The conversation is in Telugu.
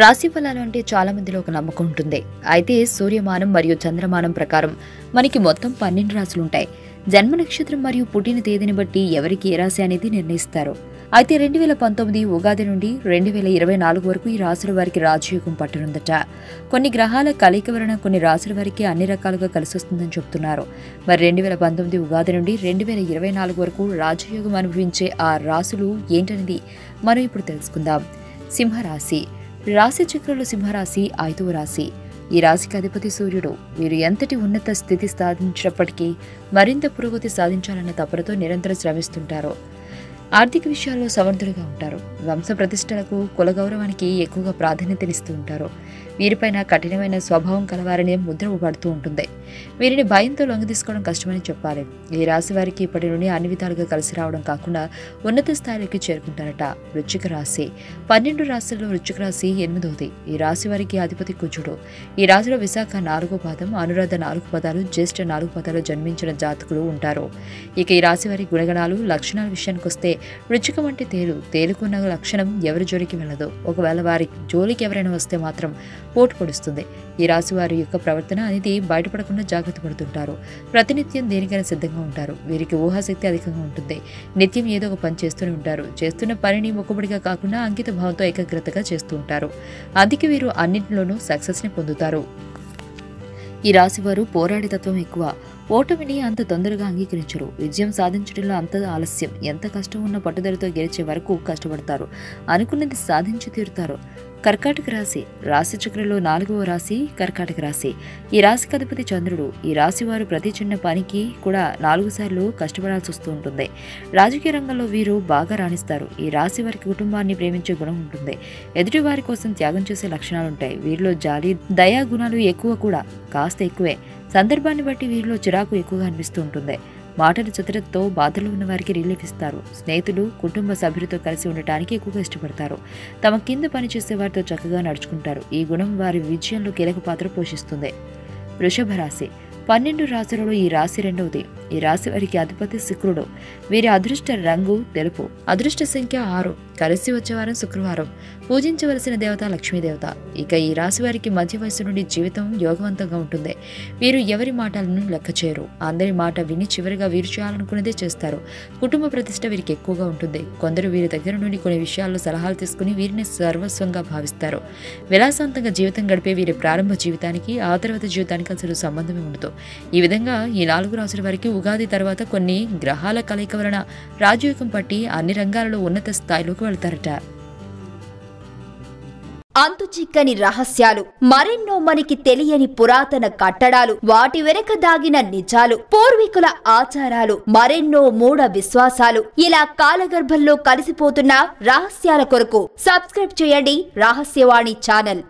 రాశి ఫలాలు అంటే చాలా మందిలో ఒక నమ్మకం ఉంటుంది. అయితే సూర్యమానం మరియు చంద్రమానం ప్రకారం మనకి మొత్తం పన్నెండు రాశులుంటాయి జన్మ నక్షత్రం మరియు పుట్టిన తేదీని బట్టి ఎవరికి ఏ రాశి అనేది నిర్ణయిస్తారు. అయితే రెండు వేల పంతొమ్మిది ఉగాది నుండి రెండు వేల ఇరవై నాలుగు వరకు ఈ రాశుల వారికి రాజయోగం పట్టనుందట. కొన్ని గ్రహాల కలయిక వలన కొన్ని రాశుల వారికి అన్ని రకాలుగా కలిసొస్తుందని చెబుతున్నారు. మరి రెండు వేల పంతొమ్మిది ఉగాది నుండి రెండు వేల ఇరవై నాలుగు వరకు రాజయోగం అనుభవించే ఆ రాశులు ఏంటనేది మనం ఇప్పుడు తెలుసుకుందాం. సింహరాశి. రాశి చక్రంలో సింహరాశి ఐదవ రాశి. ఈ రాశికి అధిపతి సూర్యుడు. వీరు ఎంతటి ఉన్నత స్థితి సాధించినప్పటికీ మరింత పురోగతి సాధించాలన్న తపనతో నిరంతరం శ్రమిస్తుంటారు. ఆర్థిక విషయాల్లో సమర్థులుగా ఉంటారు. వంశ ప్రతిష్టలకు కుల గౌరవానికి ఎక్కువగా ప్రాధాన్యతనిస్తూ ఉంటారు. వీరిపైన కఠినమైన స్వభావం కలవారని ముద్ర పడుతూ ఉంటుంది. వీరిని భయంతో లొంగదీసుకోవడం కష్టమని చెప్పాలి. ఈ రాశి వారికి ఇప్పటి నుండి అన్ని విధాలుగా కలిసి రావడం కాకుండా ఉన్నత స్థాయిలోకి చేరుకుంటారట వృచ్చిక రాశి. పన్నెండు రాశుల్లో వృచ్చిక రాశి ఎనిమిదవది. ఈ రాశి వారికి అధిపతి కుజుడు. ఈ రాశిలో విశాఖ నాలుగో పాదం అనురాధ నాలుగు పదాలు జ్యేష్ఠ నాలుగు పదాలు జన్మించిన జాతకులు ఉంటారు. ఇక ఈ రాశి వారి గుణగణాలు లక్షణాల విషయానికి వస్తే వృచ్చికం అంటే తేలు. తేలుకున్న లక్షణం ఎవరి జోలికి వెళ్ళదు. ఒకవేళ వారి జోలికి ఎవరైనా వస్తే మాత్రం పోటు పొడుస్తుంది. ఈ రాశి వారి యొక్క ప్రవర్తన అనేది బయటపడకుండా జాగ్రత్త పడుతుంటారు. ప్రతినిత్యం దేనికైనా సిద్ధంగా ఉంటారు. వీరికి ఊహాశక్తి అధికంగా ఉంటుంది. నిత్యం ఏదో ఒక పని చేస్తూనే ఉంటారు. చేస్తున్న పనిని మొక్కుబడిగా కాకుండా అంకిత భావంతో ఏకాగ్రతగా చేస్తూ ఉంటారు. అందుకే వీరు అన్నింటిలోనూ సక్సెస్ని పొందుతారు. ఈ రాశివారు పోరాడే తత్వం ఎక్కువ. ఓటమిని అంత తొందరగా అంగీకరించరు. విజయం సాధించడంలో అంత ఆలస్యం. ఎంత కష్టం ఉన్న పట్టుదలతో గెలిచే వరకు కష్టపడతారు. అనుకున్నది సాధించి తీరుతారు. కర్కాటక రాశి రాశి చక్రంలో నాలుగవ రాశి కర్కాటక రాశి. ఈ రాశికి అధిపతి చంద్రుడు. ఈ రాశి వారు ప్రతి చిన్న పనికి కూడా నాలుగు సార్లు కష్టపడాల్సి వస్తూ ఉంటుంది. రాజకీయ రంగంలో వీరు బాగా రాణిస్తారు. ఈ రాశి వారికి కుటుంబాన్ని ప్రేమించే గుణం ఉంటుంది. ఎదుటి వారి కోసం త్యాగం చేసే లక్షణాలు ఉంటాయి. వీరిలో జాలి దయా గుణాలు ఎక్కువ కూడా కాస్త ఎక్కువే. సందర్భాన్ని బట్టి వీరిలో చిరాకు ఎక్కువగా అనిపిస్తూ ఉంటుంది. మాటల చతురతతో బాధలు ఉన్న వారికి రిలీఫ్ ఇస్తారు. స్నేహితులు కుటుంబ సభ్యులతో కలిసి ఉండటానికి ఎక్కువగా ఇష్టపడతారు. తమ కింద పనిచేసే వారితో చక్కగా నడుచుకుంటారు. ఈ గుణం వారి విజయంలో కీలక పాత్ర పోషిస్తుంది. వృషభ రాశి. పన్నెండు రాశులలో ఈ రాశి రెండవది. ఈ రాశి వారికి అధిపతి శుక్రుడు. వీరి అదృష్ట రంగు తెలుపు. అదృష్ట సంఖ్య ఆరు. కలిసి వచ్చేవారం శుక్రవారం. పూజించవలసిన దేవత లక్ష్మీదేవత. ఇక ఈ రాశి వారికి మధ్య వయసు నుండి జీవితం యోగవంతంగా ఉంటుంది. వీరు ఎవరి మాటలను లెక్క చేయరు. అందరి మాట విని చివరిగా వీరు చేయాలనుకున్నదే చేస్తారు. కుటుంబ ప్రతిష్ట వీరికి ఎక్కువగా ఉంటుంది. కొందరు వీరి దగ్గర నుండి కొన్ని విషయాల్లో సలహాలు తీసుకుని వీరిని సర్వస్వంగా భావిస్తారు. విలాసవంతంగా జీవితం గడిపే వీరి ప్రారంభ జీవితానికి ఆ తర్వాత జీవితానికి అసలు సంబంధమే ఉండదు. ఈ విధంగా ఈ నాలుగు రాసుల వారికి ఉగాది తర్వాత కొన్ని గ్రహాల కలయిక వలన రాజయోగం పట్టి అన్ని రంగాలలో ఉన్నత స్థాయిలోకి వెళ్తారట. అంతు చిక్కని రహస్యాలు మరెన్నో మనకి తెలియని పురాతన కట్టడాలు వాటి వెనక దాగిన నిజాలు పూర్వీకుల ఆచారాలు మరెన్నో మూఢ విశ్వాసాలు ఇలా కాలగర్భంలో కలిసిపోతున్న రహస్యాల కొరకు సబ్స్క్రైబ్ చేయండి రహస్యవాణి ఛానల్.